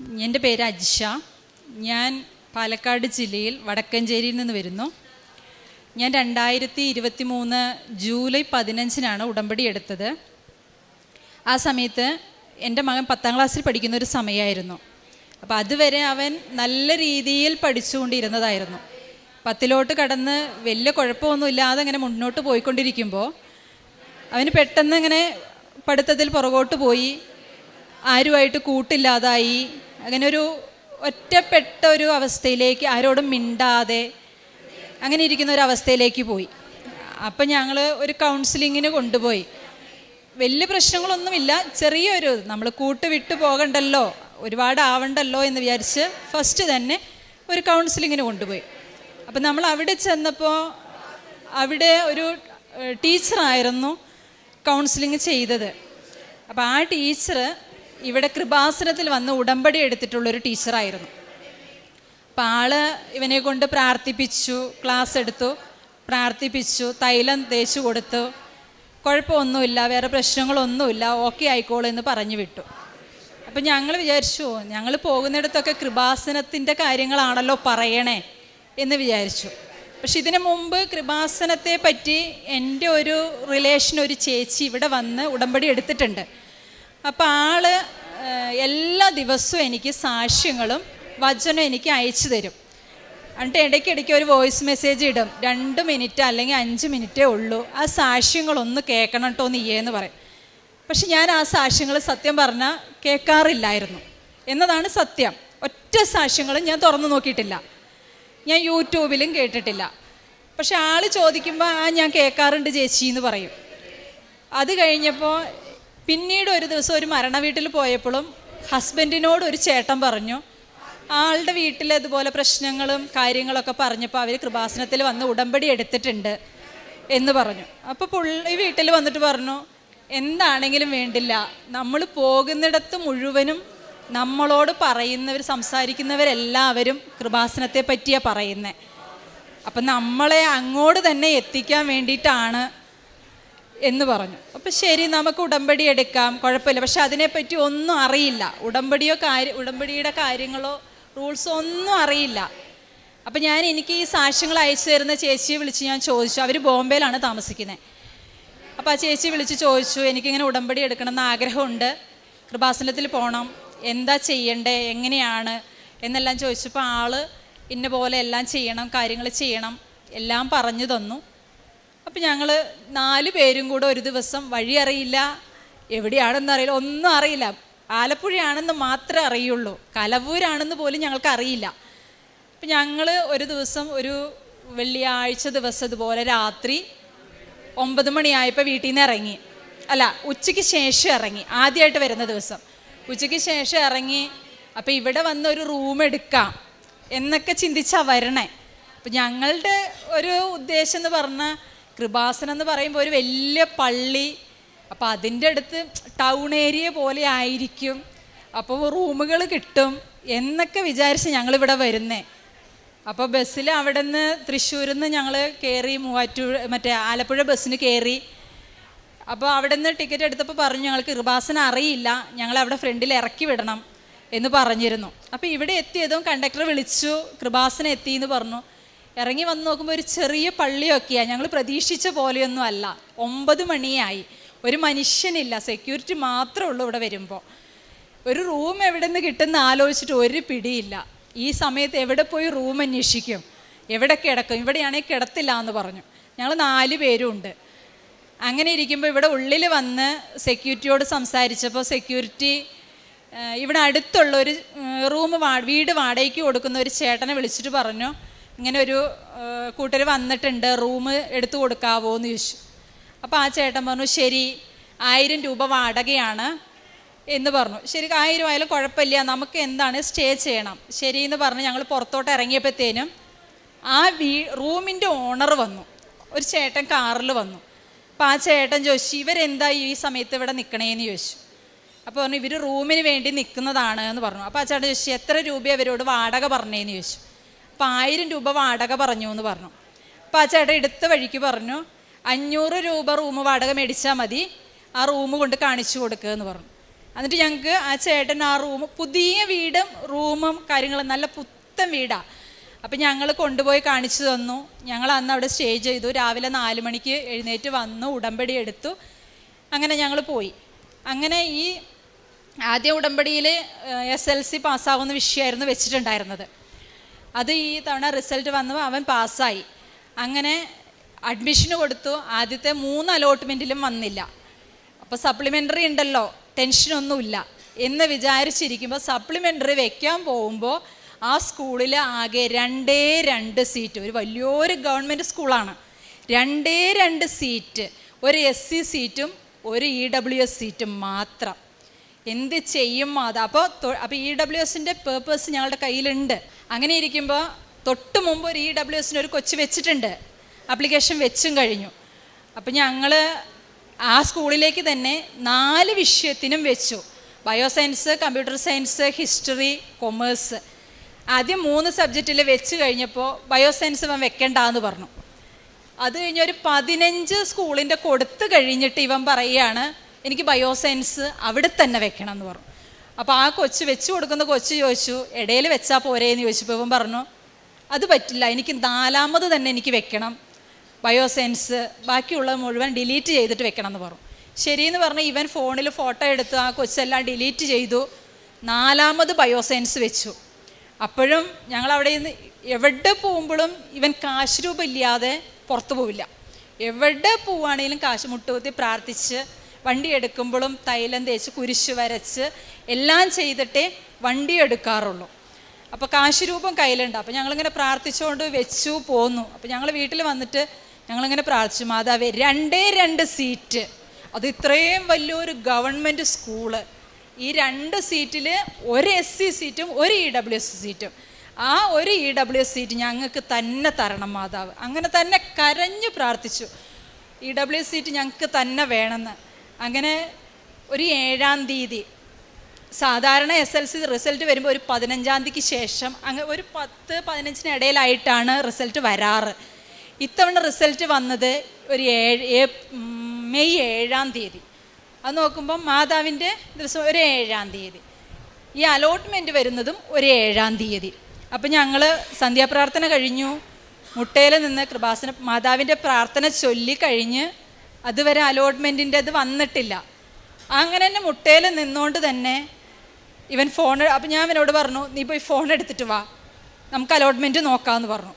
എന്റെ പേര് അജിഷ. ഞാൻ പാലക്കാട് ജില്ലയിൽ വടക്കഞ്ചേരിയിൽ നിന്ന് വരുന്നു. ഞാൻ രണ്ടായിരത്തി ഇരുപത്തി മൂന്ന് ജൂലൈ പതിനഞ്ചിനാണ് ഉടമ്പടി എടുത്തത്. ആ സമയത്ത് എന്റെ മകൻ പത്താം ക്ലാസ്സിൽ പഠിക്കുന്ന ഒരു സമയമായിരുന്നു. അപ്പോൾ അതുവരെ അവൻ നല്ല രീതിയിൽ പഠിച്ചുകൊണ്ടിരുന്നതായിരുന്നു. പത്തിലോട്ട് കടന്ന് വലിയ കുഴപ്പമൊന്നുമില്ലാതെ അങ്ങനെ മുന്നോട്ട് പോയിക്കൊണ്ടിരിക്കുമ്പോൾ അവന് പെട്ടെന്ന് ഇങ്ങനെ പഠിത്തത്തിൽ പുറകോട്ട് പോയി. ആരുമായിട്ട് കൂട്ടില്ലാതായി. അങ്ങനെ ഒരു ഒറ്റപ്പെട്ട ഒരു അവസ്ഥയിലേക്ക് ആരോടും മിണ്ടാതെ അങ്ങനെ ഇരിക്കുന്ന ഒരു അവസ്ഥയിലേക്ക് പോയി. അപ്പം ഞങ്ങൾ ഒരു കൗൺസിലിങ്ങിന് കൊണ്ടുപോയി. വലിയ പ്രശ്നങ്ങളൊന്നുമില്ല. ചെറിയൊരു നമ്മൾ കൂട്ട് വിട്ടു പോകണ്ടല്ലോ ഒരുപാട് ആവണ്ടല്ലോ എന്ന് വിചാരിച്ച് ഫസ്റ്റ് തന്നെ ഒരു കൗൺസിലിങ്ങിന് കൊണ്ടുപോയി. അപ്പം നമ്മൾ അവിടെ ചെന്നപ്പോൾ അവിടെ ഒരു ടീച്ചറായിരുന്നു കൗൺസിലിംഗ് ചെയ്തത്. അപ്പോൾ ആ ടീച്ചർ ഇവിടെ കൃപാസനത്തിൽ വന്ന് ഉടമ്പടി എടുത്തിട്ടുള്ളൊരു ടീച്ചറായിരുന്നു. അപ്പം ആൾ ഇവനെ കൊണ്ട് പ്രാർത്ഥിപ്പിച്ചു ക്ലാസ് എടുത്തു പ്രാർത്ഥിപ്പിച്ചു തൈലം തേച്ചു കൊടുത്തു. കുഴപ്പമൊന്നുമില്ല വേറെ പ്രശ്നങ്ങളൊന്നുമില്ല ഓക്കെ ആയിക്കോളൂ എന്ന് പറഞ്ഞു വിട്ടു. അപ്പം ഞങ്ങൾ വിചാരിച്ചു ഞങ്ങൾ പോകുന്നിടത്തൊക്കെ കൃപാസനത്തിന്റെ കാര്യങ്ങളാണല്ലോ പറയണേ എന്ന് വിചാരിച്ചു. പക്ഷെ ഇതിനു മുമ്പ് കൃപാസനത്തെ പറ്റി എന്റെ ഒരു റിലേഷൻ ഒരു ചേച്ചി ഇവിടെ വന്ന് ഉടമ്പടി എടുത്തിട്ടുണ്ട്. അപ്പോൾ ആൾ എല്ലാ ദിവസവും എനിക്ക് സാക്ഷ്യങ്ങളും വചനം എനിക്ക് അയച്ചു തരും. എന്നിട്ട് ഇടയ്ക്കിടയ്ക്ക് ഒരു വോയിസ് മെസ്സേജ് ഇടും. രണ്ട് മിനിറ്റ് അല്ലെങ്കിൽ അഞ്ച് മിനിറ്റേ ഉള്ളൂ. ആ സാക്ഷ്യങ്ങളൊന്ന് കേൾക്കണം കേട്ടോ നീയേന്ന് പറയും. പക്ഷെ ഞാൻ ആ സാക്ഷ്യങ്ങൾ സത്യം പറഞ്ഞാൽ കേൾക്കാറില്ലായിരുന്നു. എന്നതാണ് സത്യം. ഒറ്റ സാക്ഷ്യങ്ങളും ഞാൻ തുറന്നു നോക്കിയിട്ടില്ല. ഞാൻ യൂട്യൂബിലും കേട്ടിട്ടില്ല. പക്ഷെ ആൾ ചോദിക്കുമ്പോൾ ആ ഞാൻ കേൾക്കാറുണ്ട് ചേച്ചി എന്ന് പറയും. അത് കഴിഞ്ഞപ്പോൾ പിന്നീട് ഒരു ദിവസം ഒരു മരണ വീട്ടിൽ പോയപ്പോഴും ഹസ്ബൻഡിനോട് ഒരു ചേട്ടൻ പറഞ്ഞു ആളുടെ വീട്ടിൽ ഇതുപോലെ പ്രശ്നങ്ങളും കാര്യങ്ങളൊക്കെ പറഞ്ഞപ്പോൾ അവർ കൃപാസനത്തിൽ വന്ന് ഉടമ്പടി എടുത്തിട്ടുണ്ട് എന്ന് പറഞ്ഞു. അപ്പോൾ പുള്ളി വീട്ടിൽ വന്നിട്ട് പറഞ്ഞു എന്താണെങ്കിലും വേണ്ടില്ല. നമ്മൾ പോകുന്നിടത്ത് മുഴുവനും നമ്മളോട് പറയുന്നവർ സംസാരിക്കുന്നവരെല്ലാവരും കൃപാസനത്തെ പറ്റിയാണ് പറയുന്നത് അപ്പം നമ്മളെ അങ്ങോട്ട് തന്നെ എത്തിക്കാൻ വേണ്ടിയിട്ടാണ് എന്ന് പറഞ്ഞു. അപ്പം ശരി നമുക്ക് ഉടമ്പടി എടുക്കാം. കുഴപ്പമില്ല. പക്ഷെ അതിനെപ്പറ്റി ഒന്നും അറിയില്ല. ഉടമ്പടിയോ കാര്യ ഉടമ്പടിയുടെ കാര്യങ്ങളോ റൂൾസോ ഒന്നും അറിയില്ല. അപ്പം ഞാൻ എനിക്ക് ഈ സാക്ഷ്യങ്ങൾ അയച്ചു തരുന്ന ചേച്ചിയെ വിളിച്ച് ഞാൻ ചോദിച്ചു. അവർ ബോംബെയിലാണ് താമസിക്കുന്നത്. അപ്പോൾ ആ ചേച്ചി വിളിച്ച് ചോദിച്ചു എനിക്കിങ്ങനെ ഉടമ്പടി എടുക്കണമെന്ന് ആഗ്രഹമുണ്ട്. കൃപാസനത്തിൽ പോകണം എന്താ ചെയ്യണ്ടേ? എങ്ങനെയാണ്? എന്നെല്ലാം ചോദിച്ചപ്പോൾ ആൾ ഇന്ന പോലെ എല്ലാം ചെയ്യണം കാര്യങ്ങൾ ചെയ്യണം എല്ലാം പറഞ്ഞു തന്നു. അപ്പം ഞങ്ങൾ നാല് പേരും കൂടെ ഒരു ദിവസം വഴി അറിയില്ല. എവിടെയാണെന്ന് അറിയില്ല. ഒന്നും അറിയില്ല. ആലപ്പുഴയാണെന്ന് മാത്രമേ അറിയുള്ളൂ. കലവൂരാണെന്ന് പോലും ഞങ്ങൾക്ക് അറിയില്ല. അപ്പം ഞങ്ങൾ ഒരു ദിവസം ഒരു വെള്ളിയാഴ്ച ദിവസം ഇതുപോലെ രാത്രി ഒമ്പത് മണിയായപ്പോൾ വീട്ടിൽ നിന്ന് ഇറങ്ങി. അല്ല ഉച്ചയ്ക്ക് ശേഷം ഇറങ്ങി. ആദ്യമായിട്ട് വരുന്ന ദിവസം. ഉച്ചയ്ക്ക് ശേഷം ഇറങ്ങി. അപ്പം ഇവിടെ വന്ന് ഒരു റൂം എടുക്കാം എന്നൊക്കെ ചിന്തിച്ചാ വരണേ. അപ്പം ഞങ്ങളുടെ ഒരു ഉദ്ദേശം എന്ന് പറഞ്ഞാൽ കൃപാസനം എന്ന് പറയുമ്പോൾ ഒരു വലിയ പള്ളി. അപ്പോൾ അതിന്റെ അടുത്ത് ടൗൺ ഏരിയ പോലെ ആയിരിക്കും. അപ്പോൾ റൂമുകൾ കിട്ടും എന്നൊക്കെ വിചാരിച്ച് ഞങ്ങളിവിടെ വരുന്നേ. അപ്പോൾ ബസ്സിൽ അവിടെ നിന്ന് തൃശ്ശൂരിൽ നിന്ന് ഞങ്ങൾ കയറി മൂവാറ്റൂർ മറ്റേ ആലപ്പുഴ ബസ്സിന് കയറി അപ്പോൾ അവിടെ നിന്ന് ടിക്കറ്റ് എടുത്തപ്പോൾ പറഞ്ഞു ഞങ്ങൾക്ക് കൃപാസനം അറിയില്ല ഞങ്ങൾ അവിടെ ഫ്രണ്ടിൽ ഇറക്കി വിടണം എന്ന് പറഞ്ഞിരുന്നു. അപ്പോൾ ഇവിടെ എത്തിയതും കണ്ടക്ടർ വിളിച്ചു കൃപാസനം എത്തി എന്ന് പറഞ്ഞു. ഇറങ്ങി വന്ന് നോക്കുമ്പോൾ ഒരു ചെറിയ പള്ളിയൊക്കെയാണ് ഞങ്ങൾ പ്രതീക്ഷിച്ച പോലെയൊന്നും അല്ല. ഒമ്പത് മണിയായി. ഒരു മനുഷ്യനില്ല. സെക്യൂരിറ്റി മാത്രമേ ഉള്ളൂ ഇവിടെ വരുമ്പോൾ ഒരു റൂം എവിടെ നിന്ന് കിട്ടുന്ന ആലോചിച്ചിട്ട് ഒരു പിടിയില്ല. ഈ സമയത്ത് എവിടെ പോയി റൂം അന്വേഷിക്കും? എവിടെ കിടക്കും? ഇവിടെയാണെങ്കിൽ കിടത്തില്ല എന്ന് പറഞ്ഞു. ഞങ്ങൾ നാല് പേരും ഉണ്ട്. അങ്ങനെ ഇരിക്കുമ്പോൾ ഇവിടെ ഉള്ളിൽ വന്ന് സെക്യൂരിറ്റിയോട് സംസാരിച്ചപ്പോൾ സെക്യൂരിറ്റി ഇവിടെ അടുത്തുള്ള ഒരു റൂം വീട് വാടകയ്ക്ക് കൊടുക്കുന്ന ഒരു ചേട്ടനെ വിളിച്ചിട്ട് പറഞ്ഞു. ഇങ്ങനെ ഒരു കൂട്ടർ വന്നിട്ടുണ്ട് റൂം എടുത്തു കൊടുക്കാവോ എന്ന് ചോദിച്ചു. അപ്പോൾ ആ ചേട്ടൻ പറഞ്ഞു ശരി ആയിരം രൂപ വാടകയാണ് എന്ന് പറഞ്ഞു. ശരി ആയിരം ആയാലും കുഴപ്പമില്ല നമുക്ക് എന്താണ് സ്റ്റേ ചെയ്യണം. ശരി എന്ന് പറഞ്ഞ് ഞങ്ങൾ പുറത്തോട്ട് ഇറങ്ങിയപ്പോഴത്തേനും ആ വീ റൂമിന്റെ ഓണർ വന്നു. ഒരു ചേട്ടൻ കാറിൽ വന്നു. അപ്പോൾ ആ ചേട്ടൻ ചോദിച്ചു ഇവരെന്താ ഈ സമയത്ത് ഇവിടെ നിൽക്കണേന്ന് ചോദിച്ചു. അപ്പോൾ പറഞ്ഞു ഇവർ റൂമിന് വേണ്ടി നിൽക്കുന്നതാണ് എന്ന് പറഞ്ഞു. അപ്പോൾ ആ ചേട്ടൻ ചോദിച്ചു എത്ര രൂപ അവരോട് വാടക പറഞ്ഞേന്ന് ചോദിച്ചു. അപ്പോൾ ആയിരം രൂപ വാടക പറഞ്ഞു എന്ന് പറഞ്ഞു. അപ്പോൾ ആ ചേട്ടൻ എടുത്ത വഴിക്ക് പറഞ്ഞു അഞ്ഞൂറ് രൂപ റൂം വാടക മേടിച്ചാൽ മതി ആ റൂം കൊണ്ട് കാണിച്ചു കൊടുക്കുക എന്ന് പറഞ്ഞു. എന്നിട്ട് ഞങ്ങൾക്ക് ആ ചേട്ടൻ ആ റൂം പുതിയ വീടും റൂമും കാര്യങ്ങളും നല്ല പുത്തൻ വീടാണ് അപ്പം ഞങ്ങൾ കൊണ്ടുപോയി കാണിച്ചു തന്നു. ഞങ്ങൾ അന്ന് അവിടെ സ്റ്റേ ചെയ്തു. രാവിലെ നാല് മണിക്ക് എഴുന്നേറ്റ് വന്നു ഉടമ്പടി എടുത്തു. അങ്ങനെ ഞങ്ങൾ പോയി. അങ്ങനെ ഈ ആദ്യ ഉടമ്പടിയിൽ എസ് എൽ സി പാസ്സാവുന്ന വിഷയമായിരുന്നു വെച്ചിട്ടുണ്ടായിരുന്നത്. അത് ഈ തവണ റിസൾട്ട് വന്നു അവൻ പാസ്സായി അങ്ങനെ അഡ്മിഷൻ കൊടുത്തു. ആദ്യത്തെ മൂന്ന് അലോട്ട്മെന്റിലും വന്നില്ല. അപ്പോൾ സപ്ലിമെന്ററി ഉണ്ടല്ലോ. ടെൻഷനൊന്നുമില്ല എന്ന് വിചാരിച്ചിരിക്കുമ്പോൾ സപ്ലിമെന്ററി വെക്കാൻ പോകുമ്പോൾ ആ സ്കൂളിൽ ആകെ രണ്ടേ രണ്ട് സീറ്റ് ഒരു വലിയൊരു ഗവൺമെന്റ് സ്കൂളാണ് രണ്ടേ രണ്ട് സീറ്റ് ഒരു എസ് സി സീറ്റും ഒരു ഇ ഡബ്ല്യു എസ് സീറ്റും മാത്രം. എന്ത് ചെയ്യും അത് അപ്പോൾ അപ്പോൾ ഇ ഡബ്ല്യു എസിന്റെ പേർപ്പസ് ഞങ്ങളുടെ കയ്യിലുണ്ട്. അങ്ങനെ ഇരിക്കുമ്പോൾ തൊട്ട് മുമ്പ് ഒരു ഇ ഡബ്ല്യു എസിന് ഒരു കൊച്ചു വെച്ചിട്ടുണ്ട്. ആപ്ലിക്കേഷൻ വെച്ചും കഴിഞ്ഞു. അപ്പം ഞങ്ങൾ ആ സ്കൂളിലേക്ക് തന്നെ നാല് വിഷയത്തിനും വെച്ചു. Bio science computer science history commerce ആദ്യം മൂന്ന് സബ്ജക്റ്റിൽ വെച്ച് കഴിഞ്ഞപ്പോൾ ബയോ സയൻസ് ഇവൻ വെക്കണ്ടെന്ന് പറഞ്ഞു. അത് കഴിഞ്ഞ് ഒരു പതിനഞ്ച് സ്കൂളിന്റെ കൊടുത്ത് കഴിഞ്ഞിട്ട് ഇവൻ പറയുകയാണ് എനിക്ക് ബയോ സയൻസ് അവിടെ തന്നെ വെക്കണം എന്ന് പറഞ്ഞു. അപ്പോൾ ആ കൊച്ചു വെച്ച് കൊടുക്കുന്ന കൊച്ചു ചോദിച്ചു ഇടയിൽ വെച്ചാൽ പോരേന്ന് ചോദിച്ചപ്പോൾ ഇവൻ പറഞ്ഞു അത് പറ്റില്ല എനിക്ക് നാലാമത് തന്നെ എനിക്ക് വെക്കണം ബയോസെൻസ് ബാക്കിയുള്ളത് മുഴുവൻ ഡിലീറ്റ് ചെയ്തിട്ട് വെക്കണം എന്ന് പറഞ്ഞു. ശരിയെന്ന് പറഞ്ഞ് ഇവൻ ഫോണിൽ ഫോട്ടോ എടുത്ത് ആ കൊച്ചെല്ലാം ഡിലീറ്റ് ചെയ്തു നാലാമത് ബയോസെൻസ് വെച്ചു. അപ്പോഴും ഞങ്ങൾ അവിടെ നിന്ന് എവിടെ പോകുമ്പോഴും ഇവൻ കാശ് രൂപ ഇല്ലാതെ പുറത്തു പോവില്ല. എവിടെ പോവുകയാണെങ്കിലും കാശ് മുട്ടുകുത്തി പ്രാർത്ഥിച്ച് വണ്ടി എടുക്കുമ്പോഴും തൈലം തേച്ച് കുരിശ് വരച്ച് എല്ലാം ചെയ്തിട്ടേ വണ്ടി എടുക്കാറുള്ളൂ. അപ്പോൾ കാശ് രൂപം കയ്യിലുണ്ട്. അപ്പോൾ ഞങ്ങളിങ്ങനെ പ്രാർത്ഥിച്ചുകൊണ്ട് വെച്ചു പോന്നു. അപ്പോൾ ഞങ്ങൾ വീട്ടിൽ വന്നിട്ട് ഞങ്ങളിങ്ങനെ പ്രാർത്ഥിച്ചു മാതാവേ രണ്ടേ രണ്ട് സീറ്റ്. അത് ഇത്രയും വലിയൊരു ഗവൺമെന്റ് സ്കൂൾ. ഈ രണ്ട് സീറ്റിൽ ഒരു എസ് സി സീറ്റും ഒരു ഇ ഡബ്ല്യു എസ് സീറ്റും. ആ ഒരു ഇ ഡബ്ല്യു എസ് സീറ്റ് ഞങ്ങൾക്ക് തന്നെ തരണം മാതാവ്. അങ്ങനെ തന്നെ കരഞ്ഞു പ്രാർത്ഥിച്ചു. ഇ ഡബ്ല്യു സീറ്റ് ഞങ്ങൾക്ക് തന്നെ വേണമെന്ന്. അങ്ങനെ ഒരു ഏഴാം തീയതി സാധാരണ എസ് എൽ സി റിസൾട്ട് വരുമ്പോൾ ഒരു പതിനഞ്ചാം തീയതിക്ക് ശേഷം അങ്ങ് ഒരു പത്ത് പതിനഞ്ചിന് ഇടയിലായിട്ടാണ് റിസൾട്ട് വരാറ്. ഇത്തവണ റിസൾട്ട് വന്നത് ഒരു ഏഴ് മെയ് ഏഴാം തീയതി. അത് നോക്കുമ്പോൾ മാതാവിന്റെ ദിവസം ഒരു ഏഴാം തീയതി. ഈ അലോട്ട്മെന്റ് വരുന്നതും ഒരു ഏഴാം തീയതി. അപ്പം ഞങ്ങൾ സന്ധ്യാപ്രാർത്ഥന കഴിഞ്ഞു. മുട്ടയിൽ നിന്ന് കൃപാസന മാതാവിന്റെ പ്രാർത്ഥന ചൊല്ലി കഴിഞ്ഞ് അതുവരെ അലോട്ട്മെന്റിന്റെ അത് വന്നിട്ടില്ല. അങ്ങനെ തന്നെ മുട്ടയിൽ നിന്നുകൊണ്ട് തന്നെ ഇവൻ ഫോൺ അപ്പം ഞാൻ ഇവനോട് പറഞ്ഞു നീ പോയി ഫോൺ എടുത്തിട്ട് വാ. നമുക്ക് അലോട്ട്മെന്റ് നോക്കാമെന്ന് പറഞ്ഞു.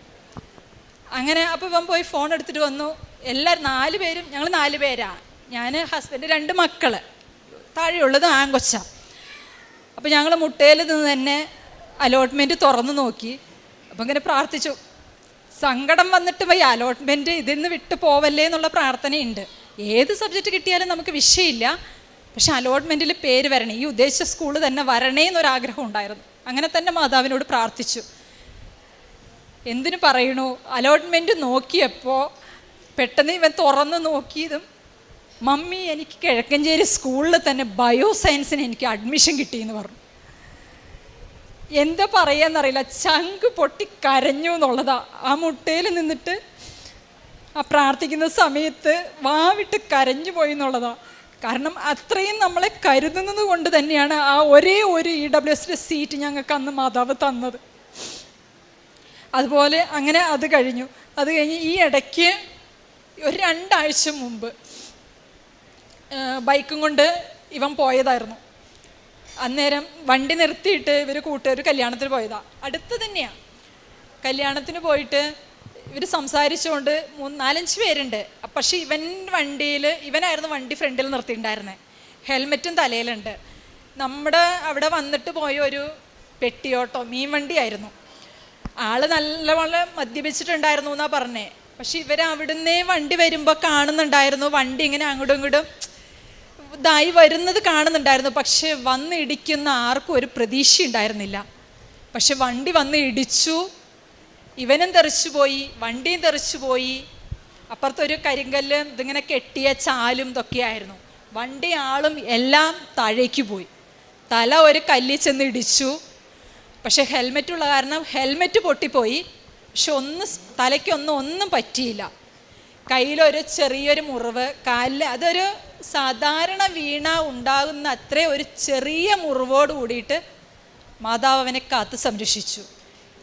അങ്ങനെ അപ്പോൾ ഇവൻ പോയി ഫോൺ എടുത്തിട്ട് വന്നു. എല്ലാവരും നാല് പേരും ഞങ്ങൾ നാല് പേരാണ് ഞാൻ ഹസ്ബൻഡ് രണ്ട് മക്കൾ താഴെയുള്ളത് ആങ്കൊച്ച. അപ്പോൾ ഞങ്ങൾ മുട്ടയിൽ നിന്ന് തന്നെ അലോട്ട്മെന്റ് തുറന്നു നോക്കി. അപ്പം ഇങ്ങനെ പ്രാർത്ഥിച്ചു. സങ്കടം വന്നിട്ട് പോയി അലോട്ട്മെന്റ് ഇതിൽ നിന്ന് വിട്ടു പോവല്ലേ എന്നുള്ള പ്രാർത്ഥനയുണ്ട്. ഏത് സബ്ജക്റ്റ് കിട്ടിയാലും നമുക്ക് വിഷയമില്ല. പക്ഷെ അലോട്ട്മെന്റിൽ പേര് വരണേ. ഈ ഉദ്ദേശിച്ച സ്കൂൾ തന്നെ വരണേ എന്നൊരാഗ്രഹം ഉണ്ടായിരുന്നു. അങ്ങനെ തന്നെ മാതാവിനോട് പ്രാർത്ഥിച്ചു. എന്തിനു പറയണു? അലോട്ട്മെന്റ് നോക്കിയപ്പോൾ പെട്ടെന്ന് ഇവൻ തുറന്ന് നോക്കിയതും മമ്മി എനിക്ക് കിഴക്കഞ്ചേരി സ്കൂളിൽ തന്നെ ബയോ സയൻസിന് എനിക്ക് അഡ്മിഷൻ കിട്ടിയെന്ന് പറഞ്ഞു. എന്താ പറയാന്നറിയില്ല. ചങ്ക് പൊട്ടി കരഞ്ഞു എന്നുള്ളതാ. ആ മുട്ടയിൽ നിന്നിട്ട് ആ പ്രാർത്ഥിക്കുന്ന സമയത്ത് വാവിട്ട് കരഞ്ഞു പോയി എന്നുള്ളതാണ് കാരണം അത്രയും നമ്മളെ കരുതുന്നത് കൊണ്ട് തന്നെയാണ് ആ ഒരേ ഒരു ഇ ഡബ്ല്യു എസിന്റെ സീറ്റ് ഞങ്ങൾക്ക് അന്ന് മാതാവ് തന്നത്. അതുപോലെ അങ്ങനെ അത് കഴിഞ്ഞു. അത് കഴിഞ്ഞ് ഈ ഇടയ്ക്ക് ഒരു രണ്ടാഴ്ച മുമ്പ് ബൈക്കും കൊണ്ട് ഇവൻ പോയതായിരുന്നു. അന്നേരം വണ്ടി നിർത്തിയിട്ട് ഇവർ കൂട്ടുകാർ കല്യാണത്തിന് പോയതാണ് അടുത്ത് തന്നെയാണ് കല്യാണത്തിന് പോയിട്ട് ഇവർ സംസാരിച്ചുകൊണ്ട് മൂന്ന് നാലഞ്ച് പേരുണ്ട്. പക്ഷെ ഇവൻ വണ്ടിയിൽ ഇവനായിരുന്നു വണ്ടി ഫ്രണ്ടിൽ നിർത്തിയിട്ടുണ്ടായിരുന്നത് ഹെൽമെറ്റും തലയിലുണ്ട്. നമ്മുടെ അവിടെ വന്നിട്ട് പോയ ഒരു പെട്ടിയോട്ടോ മീൻ വണ്ടിയായിരുന്നു. ആൾ നല്ലവണ്ണം മദ്യപിച്ചിട്ടുണ്ടായിരുന്നു എന്നാ പറഞ്ഞേ. പക്ഷെ ഇവർ അവിടുന്ന് വണ്ടി വരുമ്പോൾ കാണുന്നുണ്ടായിരുന്നു. വണ്ടി ഇങ്ങനെ അങ്ങോട്ടും ഇങ്ങോട്ടും ഇതായി വരുന്നത് കാണുന്നുണ്ടായിരുന്നു. പക്ഷെ വന്ന് ഇടിക്കുന്ന ആർക്കും ഒരു പ്രതീക്ഷ ഉണ്ടായിരുന്നില്ല പക്ഷെ വണ്ടി വന്ന് ഇടിച്ചു. ഇവനും തെറിച്ചു പോയി വണ്ടിയും തെറിച്ചു പോയി അപ്പുറത്തൊരു കരിങ്കല്ല് ഇതിങ്ങനെ കെട്ടിയ ചാലും ഇതൊക്കെയായിരുന്നു വണ്ടി ആളും എല്ലാം താഴേക്ക് പോയി. തല ഒരു കല്ലിൽ ചെന്ന് ഇടിച്ചു. പക്ഷെ ഹെൽമെറ്റ് ഉള്ള കാരണം ഹെൽമെറ്റ് പൊട്ടിപ്പോയി. പക്ഷെ ഒന്ന് തലയ്ക്കൊന്നും ഒന്നും പറ്റിയില്ല. കയ്യിലൊരു ചെറിയൊരു മുറിവ് കാലിൽ അതൊരു സാധാരണ വീണ ഉണ്ടാകുന്ന അത്രേ ഒരു ചെറിയ മുറിവോട് കൂടിയിട്ട് മാതാവ് അവനെ കാത്ത് സംരക്ഷിച്ചു.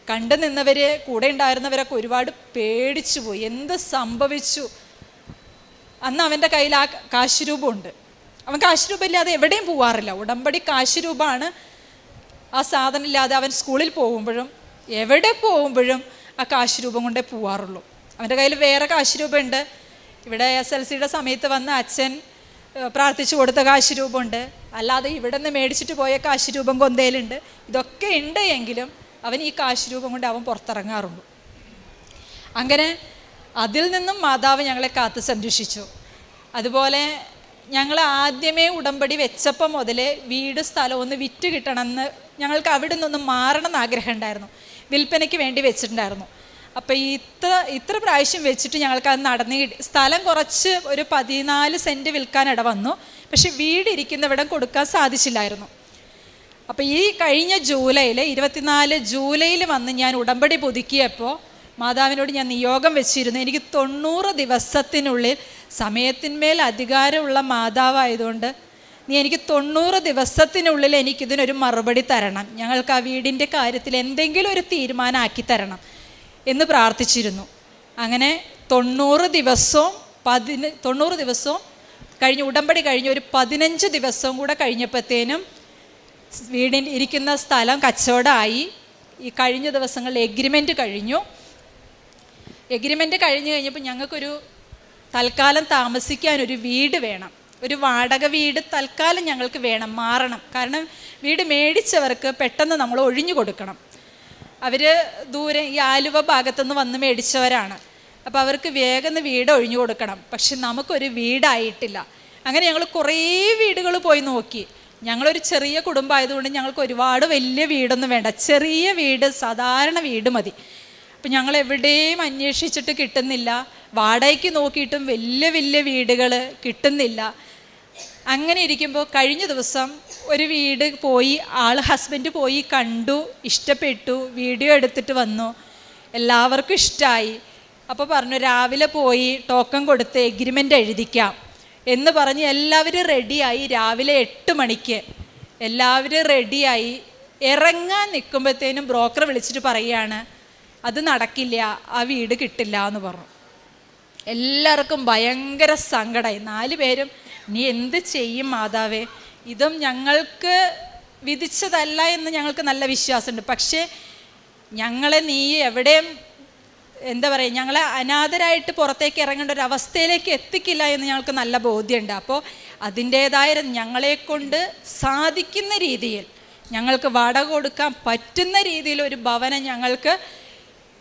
കണ്ടു നിന്നവരെ കൂടെ ഉണ്ടായിരുന്നവരൊക്കെ ഒരുപാട് പേടിച്ചു പോയി. എന്ത് സംഭവിച്ചു? അന്ന് അവന്റെ കയ്യിൽ ആ കാശുരൂപമുണ്ട് അവൻ കാശുരൂപമില്ലാതെ എവിടെയും പോവാറില്ല. ഉടമ്പടി കാശുരൂപമാണ്. ആ സാധനം ഇല്ലാതെ അവൻ സ്കൂളിൽ പോകുമ്പോഴും എവിടെ പോകുമ്പോഴും ആ കാശുരൂപം കൊണ്ടേ പോവാറുള്ളൂ. അവന്റെ കയ്യിൽ വേറെ കാശുരൂപമുണ്ട്. ഇവിടെ എസ് എൽ സിയുടെ സമയത്ത് വന്ന അച്ഛൻ പ്രാർത്ഥിച്ചു കൊടുത്ത കാശുരൂപമുണ്ട്. അല്ലാതെ ഇവിടെ നിന്ന് മേടിച്ചിട്ട് പോയ കാശുരൂപം കൊന്തയിലുണ്ട് ഇതൊക്കെ ഉണ്ട് എങ്കിലും അവൻ ഈ കാശ് രൂപം കൊണ്ട് അവൻ പുറത്തിറങ്ങാറുള്ളൂ അങ്ങനെ അതിൽ നിന്നും മാതാവ് ഞങ്ങളെ കാത്തു സംരക്ഷിച്ചു. അതുപോലെ ഞങ്ങൾ ആദ്യമേ ഉടമ്പടി വെച്ചപ്പോൾ മുതൽ വീട് സ്ഥലം ഒന്ന് വിറ്റ് കിട്ടണമെന്ന് ഞങ്ങൾക്ക് അവിടെ നിന്നൊന്ന് മാറണം എന്ന് ആഗ്രഹം ഉണ്ടായിരുന്നു. വിൽപ്പനയ്ക്ക് വേണ്ടി വെച്ചിട്ടുണ്ടായിരുന്നു. അപ്പോൾ ഇത്ര ഇത്ര പ്രാവശ്യം വെച്ചിട്ട് ഞങ്ങൾക്ക് അത് നടന്ന് സ്ഥലം കുറച്ച് ഒരു പതിനാല് സെന്റ് വിൽക്കാൻ ഇട വന്നു. പക്ഷെ വീട് ഇരിക്കുന്നവിടം കൊടുക്കാൻ സാധിച്ചില്ലായിരുന്നു. അപ്പോൾ ഈ കഴിഞ്ഞ ജൂലൈയിൽ ഇരുപത്തിനാല് ജൂലൈയിൽ വന്ന് ഞാൻ ഉടമ്പടി പുതുക്കിയപ്പോൾ മാതാവിനോട് ഞാൻ നിയോഗം വെച്ചിരുന്നു. എനിക്ക് തൊണ്ണൂറ് ദിവസത്തിനുള്ളിൽ സമയത്തിന്മേൽ അധികാരമുള്ള മാതാവായതുകൊണ്ട് നീ എനിക്ക് തൊണ്ണൂറ് ദിവസത്തിനുള്ളിൽ എനിക്കിതിനൊരു മറുപടി തരണം. ഞങ്ങൾക്ക് ആ വീടിന്റെ കാര്യത്തിൽ എന്തെങ്കിലും ഒരു തീരുമാനമാക്കി തരണം എന്ന് പ്രാർത്ഥിച്ചിരുന്നു. അങ്ങനെ തൊണ്ണൂറ് ദിവസവും പതിന തൊണ്ണൂറ് ദിവസവും കഴിഞ്ഞ് ഉടമ്പടി കഴിഞ്ഞ് ഒരു പതിനഞ്ച് ദിവസവും കൂടെ കഴിഞ്ഞപ്പോഴത്തേനും വീടിൻ ഇരിക്കുന്ന സ്ഥലം കച്ചവടമായി. ഈ കഴിഞ്ഞ ദിവസങ്ങളിൽ എഗ്രിമെന്റ് കഴിഞ്ഞു. എഗ്രിമെന്റ് കഴിഞ്ഞ് കഴിഞ്ഞപ്പോൾ ഞങ്ങൾക്കൊരു തൽക്കാലം താമസിക്കാൻ ഒരു വീട് വേണം. ഒരു വാടക വീട് തൽക്കാലം ഞങ്ങൾക്ക് വേണം മാറണം. കാരണം വീട് മേടിച്ചവർക്ക് പെട്ടെന്ന് നമ്മൾ ഒഴിഞ്ഞു കൊടുക്കണം. അവർ ദൂരെ ഈ ആലുവ ഭാഗത്തുനിന്ന് വന്ന് മേടിച്ചവരാണ്. അപ്പോൾ അവർക്ക് വേഗം വീട് ഒഴിഞ്ഞു കൊടുക്കണം. പക്ഷെ നമുക്കൊരു വീടായിട്ടില്ല. അങ്ങനെ ഞങ്ങൾ കുറേ വീടുകൾ പോയി നോക്കി. ഞങ്ങളൊരു ചെറിയ കുടുംബമായതുകൊണ്ട് ഞങ്ങൾക്ക് ഒരുപാട് വലിയ വീടൊന്നും വേണ്ട. ചെറിയ വീട് സാധാരണ വീട് മതി. അപ്പം ഞങ്ങൾ എവിടെയും അന്വേഷിച്ചിട്ട് കിട്ടുന്നില്ല. വാടകയ്ക്ക് നോക്കിയിട്ടും വലിയ വലിയ വീടുകൾ കിട്ടുന്നില്ല. അങ്ങനെ ഇരിക്കുമ്പോൾ കഴിഞ്ഞ ദിവസം ഒരു വീട് പോയി ആൾ ഹസ്ബൻഡ് പോയി കണ്ടു ഇഷ്ടപ്പെട്ടു വീഡിയോ എടുത്തിട്ട് വന്നു. എല്ലാവർക്കും ഇഷ്ടമായി അപ്പോൾ പറഞ്ഞു രാവിലെ പോയി ടോക്കൺ കൊടുത്ത് എഗ്രിമെന്റ് എഴുതിക്കാം. എന്ന് പറഞ്ഞ് എല്ലാവരും റെഡിയായി രാവിലെ എട്ട് മണിക്ക്. എല്ലാവരും റെഡിയായി ഇറങ്ങാൻ നിൽക്കുമ്പോഴത്തേനും ബ്രോക്കർ വിളിച്ചിട്ട് പറയുകയാണ് അത് നടക്കില്ല ആ വീട് കിട്ടില്ല എന്ന് പറഞ്ഞു. എല്ലാവർക്കും ഭയങ്കര സങ്കടമായി നാല് പേരും നീ എന്ത് ചെയ്യും മാതാവേ? ഇതും ഞങ്ങൾക്ക് വിധിച്ചതല്ല എന്ന് ഞങ്ങൾക്ക് നല്ല വിശ്വാസമുണ്ട്. പക്ഷേ ഞങ്ങളെ നീ എവിടെയും എന്താ പറയുക ഞങ്ങളെ അനാഥരായിട്ട് പുറത്തേക്ക് ഇറങ്ങേണ്ട ഒരു അവസ്ഥയിലേക്ക് എത്തിക്കില്ല എന്ന് ഞങ്ങൾക്ക് നല്ല ബോധ്യമുണ്ട്. അപ്പോൾ അതിന്റേതായ ഞങ്ങളെക്കൊണ്ട് സാധിക്കുന്ന രീതിയിൽ ഞങ്ങൾക്ക് വാടക കൊടുക്കാൻ പറ്റുന്ന രീതിയിൽ ഒരു ഭവനം ഞങ്ങൾക്ക്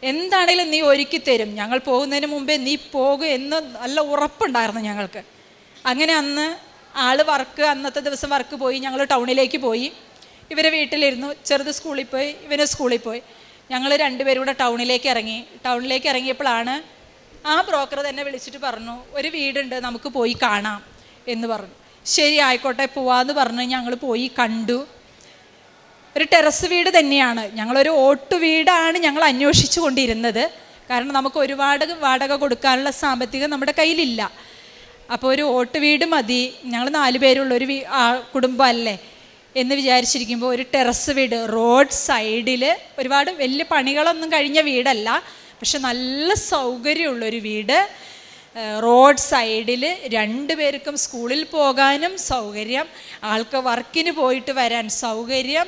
എന്താണേലും നീ ഒരുക്കി തരും. ഞങ്ങൾ പോകുന്നതിന് മുമ്പേ നീ പോകും എന്ന് നല്ല ഉറപ്പുണ്ടായിരുന്നു ഞങ്ങൾക്ക്. അങ്ങനെ അന്ന് ആൾ വർക്ക് അന്നത്തെ ദിവസം വർക്ക് പോയി ഞങ്ങൾ ടൗണിലേക്ക് പോയി. ഇവരെ വീട്ടിലിരുന്നു ചെറുത് സ്കൂളിൽ പോയി ഇവന് സ്കൂളിൽ പോയി. ഞങ്ങൾ രണ്ടുപേരും കൂടെ ടൗണിലേക്ക് ഇറങ്ങി ടൗണിലേക്ക് ഇറങ്ങിയപ്പോഴാണ് ആ ബ്രോക്കർ തന്നെ വിളിച്ചിട്ട് പറഞ്ഞു ഒരു വീടുണ്ട് നമുക്ക് പോയി കാണാം എന്ന് പറഞ്ഞു. ശരി ആയിക്കോട്ടെ പോവാന്ന് പറഞ്ഞ് ഞങ്ങൾ പോയി കണ്ടു. ഒരു ടെറസ് വീട് തന്നെയാണ്. ഞങ്ങളൊരു ഓട്ടു വീടാണ് ഞങ്ങൾ അന്വേഷിച്ചു കൊണ്ടിരുന്നത്. കാരണം നമുക്ക് ഒരുപാട് വാടക കൊടുക്കാനുള്ള സാമ്പത്തികം നമ്മുടെ കയ്യിലില്ല. അപ്പോൾ ഒരു ഓട്ടു വീട് മതി. ഞങ്ങൾ നാല് പേരുള്ള ഒരു കുടുംബമല്ലേ എന്ന് വിചാരിച്ചിരിക്കുമ്പോൾ ഒരു ടെറസ് വീട് റോഡ് സൈഡിൽ ഒരുപാട് വലിയ പണികളൊന്നും കഴിഞ്ഞ വീടല്ല പക്ഷെ നല്ല സൗകര്യമുള്ളൊരു വീട്. റോഡ് സൈഡിൽ രണ്ട് പേർക്കും സ്കൂളിൽ പോകാനും സൗകര്യം ആൾക്ക് വർക്കിന് പോയിട്ട് വരാൻ സൗകര്യം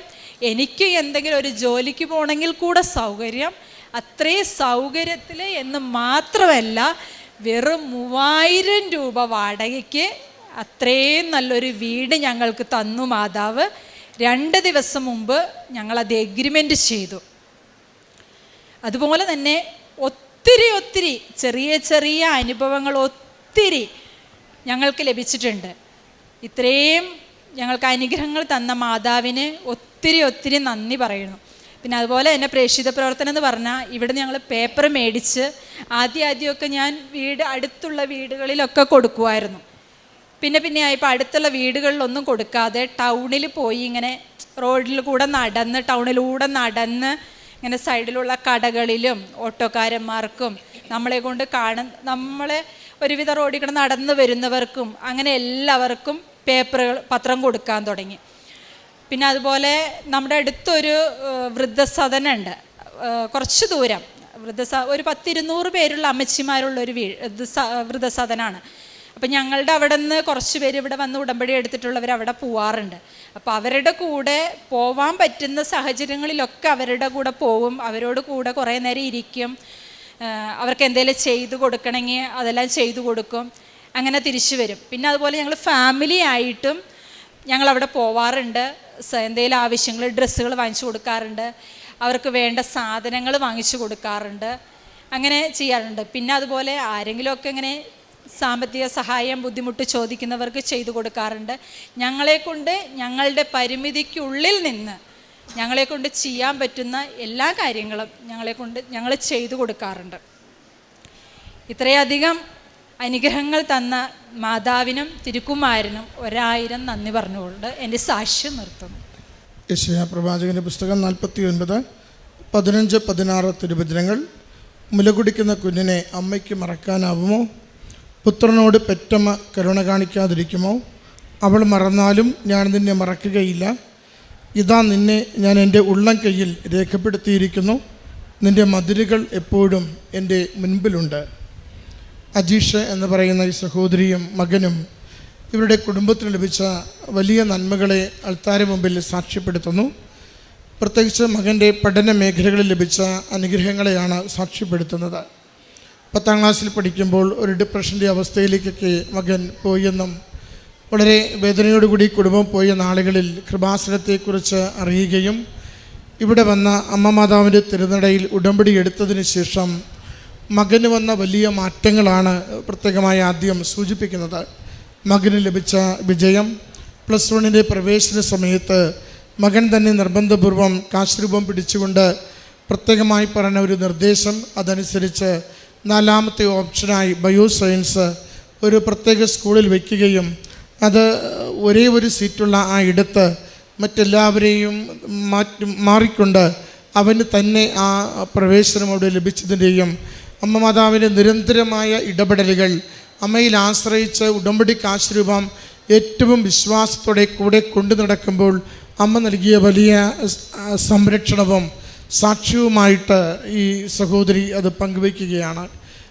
എനിക്ക് എന്തെങ്കിലും ഒരു ജോലിക്ക് പോകണമെങ്കിൽ കൂടെ സൗകര്യം. അത്രയും സൗകര്യത്തിൽ എന്ന് മാത്രമല്ല വെറും മൂവായിരം രൂപ വാടകയ്ക്ക് അത്രയും നല്ലൊരു വീട് ഞങ്ങൾക്ക് തന്നു മാതാവ്. രണ്ട് ദിവസം മുമ്പ് ഞങ്ങളത് എഗ്രിമെന്റ് ചെയ്തു. അതുപോലെ തന്നെ ഒത്തിരി ഒത്തിരി ചെറിയ ചെറിയ അനുഭവങ്ങൾ ഒത്തിരി ഞങ്ങൾക്ക് ലഭിച്ചിട്ടുണ്ട്. ഇത്രയും ഞങ്ങൾക്ക് അനുഗ്രഹങ്ങൾ തന്ന മാതാവിന് ഒത്തിരി ഒത്തിരി നന്ദി പറയുന്നു. പിന്നെ അതുപോലെ തന്നെ പ്രേക്ഷിത പ്രവർത്തനം എന്ന് പറഞ്ഞാൽ ഇവിടെ ഞങ്ങൾ പേപ്പർ മേടിച്ച് ആദ്യം ആദ്യമൊക്കെ ഞാൻ വീട് അടുത്തുള്ള വീടുകളിലൊക്കെ കൊടുക്കുമായിരുന്നു പിന്നെ പിന്നെ ആയപ്പോൾ അടുത്തുള്ള വീടുകളിലൊന്നും കൊടുക്കാതെ ടൗണിൽ പോയി ഇങ്ങനെ റോഡിൽ കൂടെ നടന്ന് ടൗണിലൂടെ നടന്ന് ഇങ്ങനെ സൈഡിലുള്ള കടകളിലും ഓട്ടോക്കാരന്മാർക്കും നമ്മളെ കൊണ്ട് കാണ നമ്മളെ ഒരുവിധ റോഡിൽ കൂടെ നടന്നു വരുന്നവർക്കും അങ്ങനെ എല്ലാവർക്കും പേപ്പറുകൾ പത്രം കൊടുക്കാൻ തുടങ്ങി. പിന്നെ അതുപോലെ നമ്മുടെ അടുത്തൊരു വൃദ്ധസദനുണ്ട്. കുറച്ച് ദൂരം. വൃദ്ധസ ഒരു പത്തിരുന്നൂറ് പേരുള്ള അമ്മച്ചിമാരുള്ള ഒരു വീ വൃദ്ധസദനാണ്. അപ്പം ഞങ്ങളുടെ അവിടെ നിന്ന് കുറച്ച് പേര് ഇവിടെ വന്ന് ഉടമ്പടി എടുത്തിട്ടുള്ളവർ അവിടെ പോവാറുണ്ട്. അപ്പോൾ അവരുടെ കൂടെ പോവാൻ പറ്റുന്ന സാഹചര്യങ്ങളിലൊക്കെ അവരുടെ കൂടെ പോവും അവരോട് കൂടെ കുറേ നേരം ഇരിക്കും. അവർക്ക് എന്തെങ്കിലും ചെയ്തു കൊടുക്കണമെങ്കിൽ അതെല്ലാം ചെയ്തു കൊടുക്കും. അങ്ങനെ തിരിച്ചു വരും. പിന്നെ അതുപോലെ ഞങ്ങൾ ഫാമിലി ആയിട്ടും ഞങ്ങൾ അവിടെ പോവാറുണ്ട് എന്തെങ്കിലും ആവശ്യങ്ങൾ ഡ്രസ്സുകൾ വാങ്ങിച്ചു കൊടുക്കാറുണ്ട്. അവർക്ക് വേണ്ട സാധനങ്ങൾ വാങ്ങിച്ചു കൊടുക്കാറുണ്ട്. അങ്ങനെ ചെയ്യാറുണ്ട്. പിന്നെ അതുപോലെ ആരെങ്കിലുമൊക്കെ ഇങ്ങനെ സാമ്പത്തിക സഹായം ബുദ്ധിമുട്ട് ചോദിക്കുന്നവർക്ക് ചെയ്തു കൊടുക്കാറുണ്ട്. ഞങ്ങളെക്കൊണ്ട് ഞങ്ങളുടെ പരിമിതിക്കുള്ളിൽ നിന്ന് ഞങ്ങളെക്കൊണ്ട് ചെയ്യാൻ പറ്റുന്ന എല്ലാ കാര്യങ്ങളും ഞങ്ങളെക്കൊണ്ട് ഞങ്ങൾ ചെയ്തു കൊടുക്കാറുണ്ട്. ഇത്രയധികം അനുഗ്രഹങ്ങൾ തന്ന മാതാവിനും തിരുക്കുമാരനും ഒരായിരം നന്ദി പറഞ്ഞുകൊണ്ട് എന്റെ സാക്ഷ്യം നിർത്തുന്നു. യശയാ പ്രവാചകന്റെ പുസ്തകം നാൽപ്പത്തി ഒൻപത് പതിനഞ്ച് പതിനാറ് തിരുവചനങ്ങൾ. മുലകുടിക്കുന്ന കുഞ്ഞിനെ അമ്മയ്ക്ക് മറക്കാനാവുമോ? പുത്രനോട് പെറ്റമ്മ കരുണ കാണിക്കാതിരിക്കുമോ? അവൾ മറന്നാലും ഞാൻ നിന്നെ മറക്കുകയില്ല. ഇതാ നിന്നെ ഞാൻ എന്റെ ഉള്ളം കയ്യിൽ രേഖപ്പെടുത്തിയിരിക്കുന്നു. നിന്റെ മതിലുകൾ എപ്പോഴും എന്റെ മുൻപിലുണ്ട്. അജീഷ് എന്ന് പറയുന്ന ഈ സഹോദരിയും മകനും ഇവരുടെ കുടുംബത്തിന് ലഭിച്ച വലിയ നന്മകളെ അൾത്താര മുമ്പിൽ സാക്ഷ്യപ്പെടുത്തുന്നു. പ്രത്യേകിച്ച് മകന്റെ പഠന മേഖലകളിൽ ലഭിച്ച അനുഗ്രഹങ്ങളെയാണ് സാക്ഷ്യപ്പെടുത്തുന്നത്. പത്താം ക്ലാസ്സിൽ പഠിക്കുമ്പോൾ ഒരു ഡിപ്രഷന്റെ അവസ്ഥയിലേക്കൊക്കെ മകൻ പോയെന്നും വളരെ വേദനയോടുകൂടി കുടുംബം പോയ നാളുകളിൽ കൃപാസനത്തെക്കുറിച്ച് അറിയുകയും ഇവിടെ വന്ന അമ്മ മാതാവിന്റെ തിരുനടയിൽ ഉടമ്പടി എടുത്തതിന് ശേഷം മകന് വന്ന വലിയ മാറ്റങ്ങളാണ് പ്രത്യേകമായി ആദ്യം സൂചിപ്പിക്കുന്നത്. മകന് ലഭിച്ച വിജയം പ്ലസ് വണ്ണിന്റെ പ്രവേശന സമയത്ത് മകൻ തന്നെ നിർബന്ധപൂർവം കാശ് രൂപം പിടിച്ചുകൊണ്ട് പ്രത്യേകമായി പറഞ്ഞ ഒരു നിർദ്ദേശം അതനുസരിച്ച് നാലാമത്തെ ഓപ്ഷനായി ബയോ സയൻസ് ഒരു പ്രത്യേക സ്കൂളിൽ വയ്ക്കുകയും അത് ഒരേ ഒരു സീറ്റുള്ള ആ ഇടത്ത് മറ്റെല്ലാവരെയും മാറ്റി മാറിക്കൊണ്ട് അവന് തന്നെ ആ പ്രവേശനം അവിടെ ലഭിച്ചതിന്റെയും അമ്മ മാതാവിന്റെ നിരന്തരമായ ഇടപെടലുകൾ അമ്മയിൽ ആശ്രയിച്ച് ഉടമ്പടി കാശ് രൂപം ഏറ്റവും വിശ്വാസത്തോടെ കൂടെ കൊണ്ടു നടക്കുമ്പോൾ അമ്മ നൽകിയ വലിയ സംരക്ഷണവും സാക്ഷ്യവുമായിട്ട് ഈ സഹോദരി അത് പങ്കുവയ്ക്കുകയാണ്.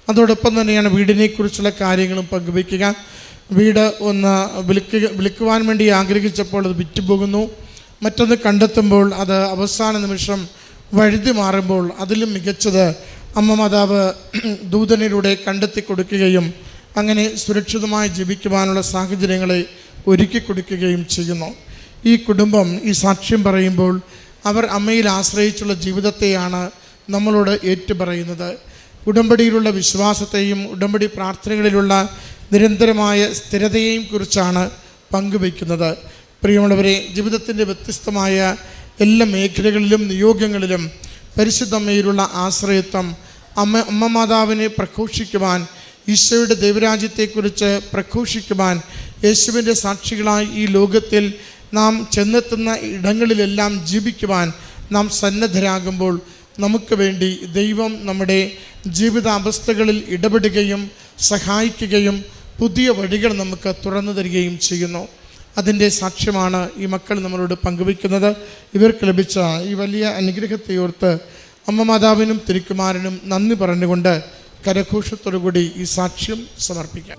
അതോടൊപ്പം തന്നെയാണ് വീടിനെക്കുറിച്ചുള്ള കാര്യങ്ങളും പങ്കുവയ്ക്കുക. വീട് ഒന്ന് വിളിക്കുക വിളിക്കുവാൻ വേണ്ടി ആഗ്രഹിച്ചപ്പോൾ അത് വിറ്റുപോകുന്നു. മറ്റൊന്ന് കണ്ടെത്തുമ്പോൾ അത് അവസാന നിമിഷം വഴുതി മാറുമ്പോൾ അതിലും മികച്ചത് അമ്മ മാതാവ് ദൂതനിലൂടെ കണ്ടെത്തി കൊടുക്കുകയും അങ്ങനെ സുരക്ഷിതമായി ജീവിക്കുവാനുള്ള സാഹചര്യങ്ങളെ ഒരുക്കി കൊടുക്കുകയും ചെയ്യുന്നു. ഈ കുടുംബം ഈ സാക്ഷ്യം പറയുമ്പോൾ അവർ അമ്മയിൽ ആശ്രയിച്ചുള്ള ജീവിതത്തെയാണ് നമ്മളോട് ഏറ്റുപറയുന്നത്. ഉടമ്പടിയിലുള്ള വിശ്വാസത്തെയും ഉടമ്പടി പ്രാർത്ഥനകളിലുള്ള നിരന്തരമായ സ്ഥിരതയെയും കുറിച്ചാണ് പങ്കുവയ്ക്കുന്നത്. പ്രിയമുള്ളവരെ ജീവിതത്തിന്റെ വ്യത്യസ്തമായ എല്ലാ മേഖലകളിലും നിയോഗങ്ങളിലും പരിശുദ്ധമ്മയിലുള്ള ആശ്രയത്വം അമ്മ അമ്മ മാതാവിനെ പ്രഘോഷിക്കുവാൻ ഈശോയുടെ ദൈവരാജ്യത്തെക്കുറിച്ച് പ്രഘോഷിക്കുവാൻ യേശുവിന്റെ സാക്ഷികളായി ഈ ലോകത്തിൽ നാം ചെന്നെത്തുന്ന ഇടങ്ങളിലെല്ലാം ജീവിക്കുവാൻ നാം സന്നദ്ധരാകുമ്പോൾ നമുക്ക് വേണ്ടി ദൈവം നമ്മുടെ ജീവിതാവസ്ഥകളിൽ ഇടപെടുകയും സഹായിക്കുകയും പുതിയ വഴികൾ നമുക്ക് തുറന്നു തരികയും ചെയ്യുന്നു. അതിന്റെ സാക്ഷ്യമാണ് ഈ മക്കൾ നമ്മളോട് പങ്കുവയ്ക്കുന്നത്. ഇവർക്ക് ലഭിച്ച ഈ വലിയ അനുഗ്രഹത്തെ ഓർത്ത് അമ്മ മാതാവിനും തിരുക്കുമാരനും നന്ദി പറഞ്ഞുകൊണ്ട് കരഘോഷത്തോടുകൂടി ഈ സാക്ഷ്യം സമർപ്പിക്കാം.